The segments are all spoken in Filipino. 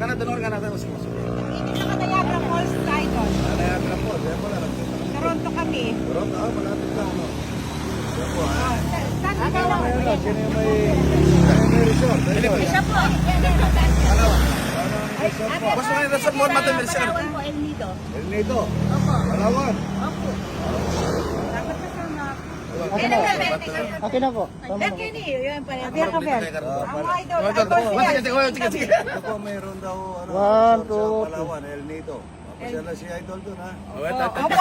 Kana donor ka natin mas mas. Hindi na Niagara Falls sa idol. Ano yan na na lang. Toronto kami. Pero ah, malapit lang ano. Po ah. Ah, sa- Saan ka Ano lang? yun? Sino yung may may resort? Siya po. Ano? Ano? Gusto nga yung resort mo, Matamil siya. El Nido. El Nido. Opo. Palawan. Opo. Dapat kasama. Akin Akin na po. Tama rin. Abia ka, Bel. Ah, Ang sige. Ito po, mayroon daw ano, One, two, sa Palawan, El Nido. Papasyala si Idol doon ha. Opo, po,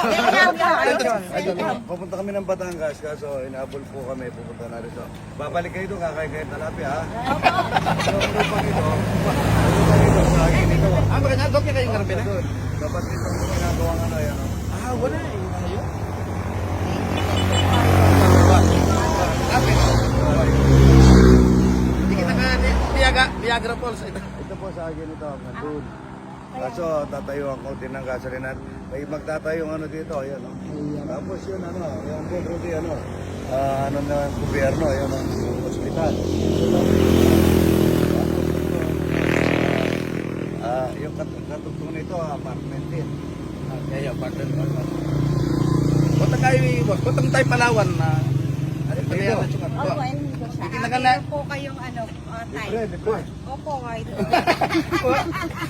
idol. Pupunta kami ng Batangas kaso inabol po kami pupunta na rin. Babalik kayo doon, kakain kayo talapia ha. So, kung pa ito, ano ito sa akin ito. Ah, baka nga, doon kayo yung karapin. Doon, dapat ito ang ginagawa nga na yan. Ah, wala eh. Viagra Falls. Ito. Ito po sa akin ito, nandun. Kaso tatayuan ko din ng gasolina. May magtatayong ano dito, ayan. Oh. Tapos yun ano, yung Pedro ano, ah, ano na ang gobyerno, ayan ang hospital. Ah, yung kat katugtong nito, apartment din. Kaya, partner mo. Punta kayo, boss. Punta tayo Palawan na. Ano pa yan? Opo. Hindi na Ah, ka na- po kayong ano, Libre, time. libre. Opo, idol.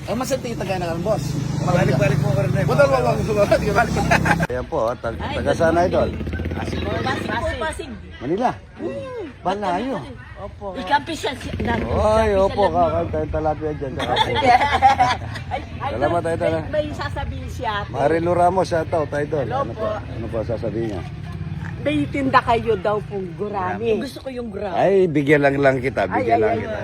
Oh, masati taga na kan, boss. Balik-balik mo ka rin. Budal mo bang sumabat? Balik. Ayan po, ah, tag taga saan idol? Pasig po, pasig. Manila. Balayo. Opo. Ikampisan siya. Ay, opo, kakain tayong talapia dyan. Salamat, Idol, ah. May, sasabihin siya. Marilu Ramos, shout out, idol. Ano po. po? Ano po sasabihin niya? May tinda kayo daw pong gurami. Gusto ko yung gurami. Ay, bigyan lang lang kita, bigyan Ay, lang ay, kita.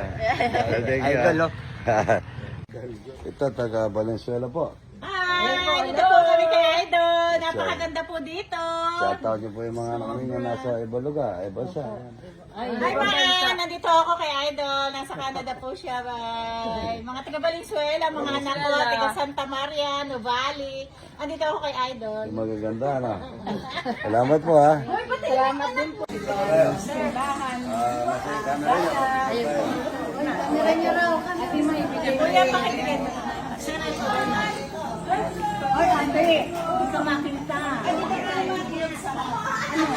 Idol, oh. Ito, taga Valenzuela po. Hi! Dito. Shout out niyo po yung mga anak ninyo nasa Ibaluga, Ibansa. Hi mga, nandito ako kay Idol. Nasa Canada po siya. Bye. Mga taga Valenzuela, mga anak ko, taga Santa Maria, Novali. Andito ako kay Idol. Yung magaganda, ano? Salamat po, ha? Salamat din po. Ah, nasa camera niyo. Kuya, pakinggan. Ay, ate. Hindi ka makita. Yan na. La- Lahi niyo pa Valenzuela, ha?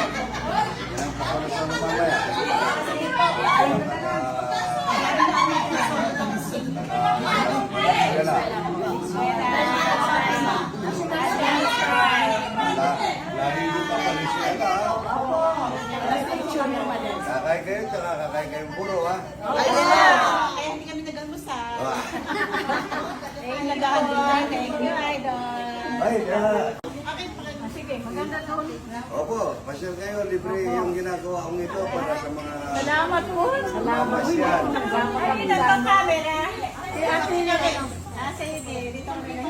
Kakain kayo, tsaka kakain kayong puro, ha? Kaya hindi kami nag-almusal. Ah. Eh, nag-aalmusal. Thank you, Idol. Ay, kaya... Opo, pasyal kayo, libre yung ginagawa kong ito para sa mga Salamat po. Salamat. pasyal. Ay, nagpang camera. Si Ate na kayo. Ah, sige. Dito kami na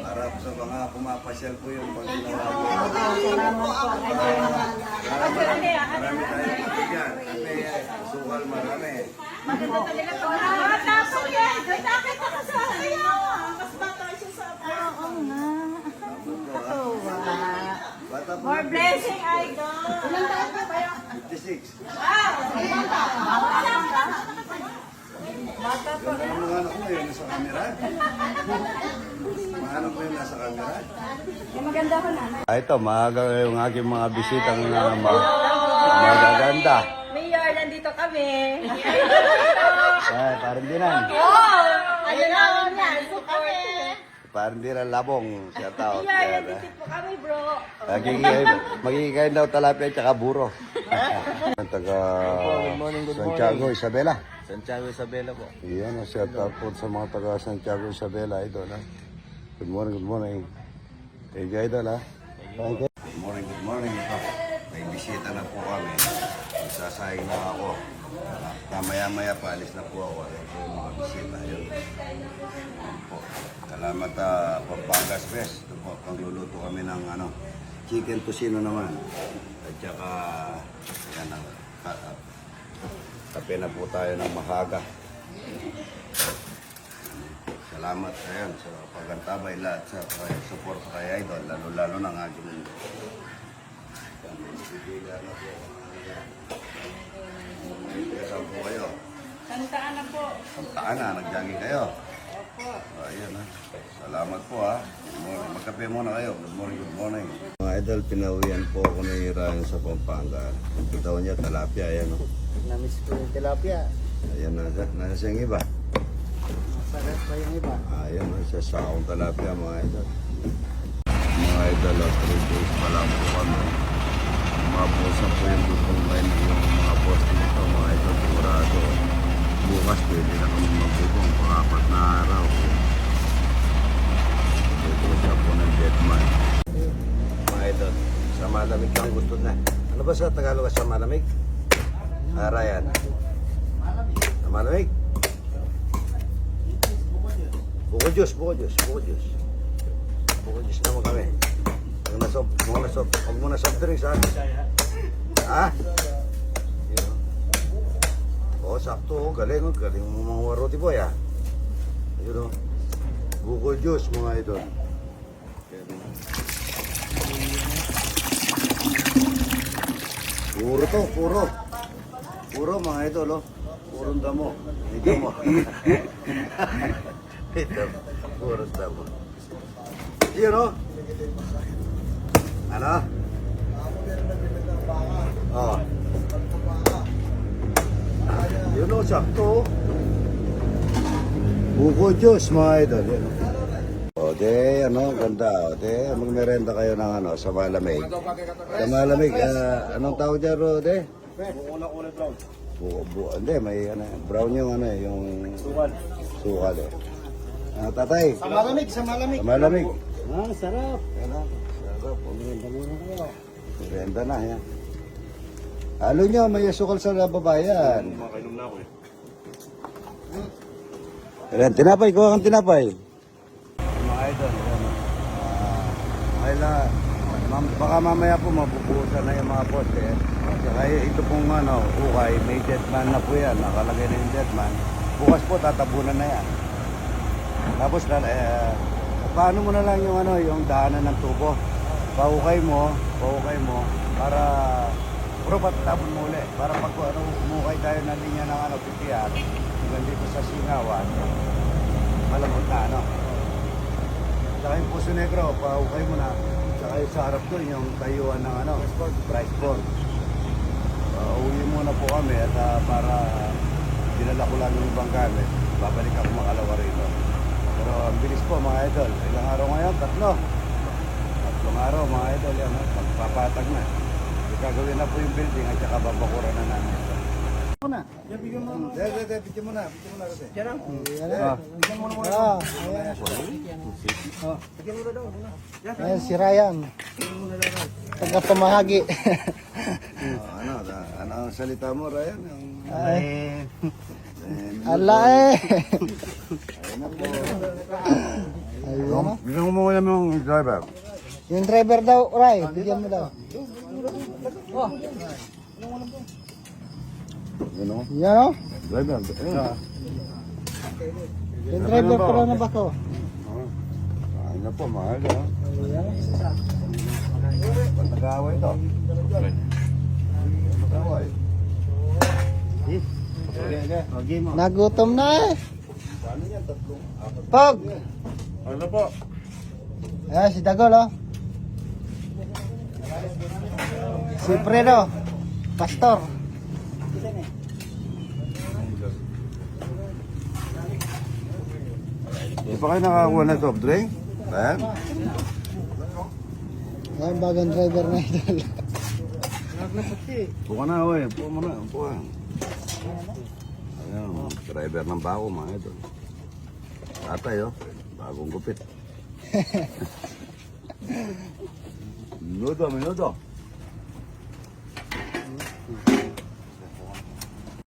Para sa mga pumapasyal po yung pag ginawa ko. Salamat po. Marami marami tayong bibigyan. Kasi sukal marami. Maganda talaga to. Ah, tapos yan. Bakit ako sa akin? Mas bata siya sa akin. Oo nga. Tama po, ha? Bata po. More blessing, Idol. Ilang taon ka ba yun? 56. Wow! Yung mga anak ko yun nasa camera. Mga anak ko yun nasa camera. Maganda ko na. Ah, ito, maaga yung aking mga bisitang uh, magaganda. Mayor, nandito kami. Ay, parang dinan. Oh! Ayun na ako niya. Support. Parang dinan labong. Siya tao. Mayor, nandito po kami, bro. Magiging, magiging daw talapia at saka buro. Taga Santiago, Isabela. Santiago Isabela po. Iyan, shout out po sa mga taga Santiago, Isabela, idol. Ha? Good morning, good morning. Thank you, idol. Ha? Thank you. Good morning, good morning. Ito, may bisita na po kami. Sasayang na ako. Mamaya-maya paalis na po ako. Ito yung mga bisita. Yun. Po. Salamat uh, Pampangas Best. Ito po, pagluluto kami ng ano, chicken tocino naman. At saka, yan ang uh, kape na po tayo ng mahaga. Salamat ayan, sa pagantabay lahat sa support kay Idol, lalo-lalo ng aking sibigan na po. Saan po kayo? Santaan na po. Saan na, nagjaging kayo? Ayan ha. Salamat po ha. Good morning. Magkape muna kayo. Good morning, good morning. Mga idol, pinauwian po ako ni Ryan sa Pampanga. Ito daw niya, talapia. Ayan o. Namiss ko yung tilapia. Ayan na, nasa yung iba. Sarap pa yung iba. Ayan o, sa sakong talapia mga idol. Mga idol, o, 3 days pa lang po kami. Mabusan po yung dupong line yung mga post nito mga idol. Sigurado. Bukas pwede na kami magbubong pang-apat na araw. Pupusa po ng Jetman. Mga idol, sa malamig kang gusto na. Ano ba sa Tagalog sa malamig? Ryan. Sa malamig? Buko juice, buko juice, buko juice. Buko juice naman kami. Huwag na soft, huwag na soft, huwag mo na soft drinks ha. Ha? Yun, oh. Sakto, oh. galing, oh. galing mo mga roti boy ha. Ayun oh. Buko juice mga idol. Puro to, puro. Puro mga idol oh. Puro damo. Ito mo. Ito, puro damo. Yun oh. Ano? Oh. Yun oh, sakto. oh. Buko juice mga idol. Yun oh. O, de, ano, ganda. O, de, magmerenda kayo ng ano, sa malamig. Sa malamig, ah, anong tawag dyan, ro, de? Buko, buko, hindi, may ano, brown yung ano, eh, yung... Sukal. Sukal, eh. Ah, tatay, Sa malamig, sa malamig. sa malamig. Ah, sarap. Yan sarap. Pumirenda muna kayo. Merenda na, yan. Halo nyo, may sukal sa babayan. Makainom na ako eh. Ayan, tinapay, kuha kang tinapay. Mga idol, ayan. Mam- baka mamaya po mabubuhusan na yung mga poste. Saka ito pong ano, ukay, may jetman na po yan. Nakalagay na yung jetman. Bukas po, tatabunan na yan. Tapos, eh, paano mo na lang yung ano, yung daanan ng tubo. Paukay mo, paukay mo, para puro patatapon mo ulit. Para pag ano, umukay tayo ng linya ng ano, PTR, hanggang dito sa Singawan, malambot na ano. Saka yung Puso Negro, paukay mo na. Saka yung sa harap doon, yung tayuan ng ano, price board. Uh, uwi muna po kami at ah, para dinala ko lang yung ibang gamit. Babalik ako makalawa rito. Pero ang bilis po mga idol. Ilang araw ngayon? Tatlo. Araw mga idol yan. Pagpapatag na. Gagawin na po yung building at saka babakuran na namin. Muna. Bigyan mo na. Dede, dede, bigyan mo na. Bigyan mo na kasi. Yan Ah. Bigyan mo muna. Ah, ayan. Oh. Ayan si Ryan. Taga pamahagi. Oh, ano, ano ang salita mo, Ryan? Ang, Ay. Ala eh. ayun na po. Ayun na. Bigyan mo muna yung driver. Yung driver daw, Ray, bigyan mo daw. Yun o. Yan o. Driver. Ayun. Yung driver pala na bako. Oh. Ayun na po, mahal. Oh. Ba't nag-aaway ito? Nag-aaway. Nagutom na eh. Pog! Ano po? Ayan si Dagol oh. Si Fredo. Pastor. Di pa kayo nakakuha ng soft drink? Ayan. Ayan bagong driver na idol. Buka na, oy. Buka mo na. Buka. Ayan, driver ng bako, mga ito. Tatay, oh. Bagong gupit. 没有动没有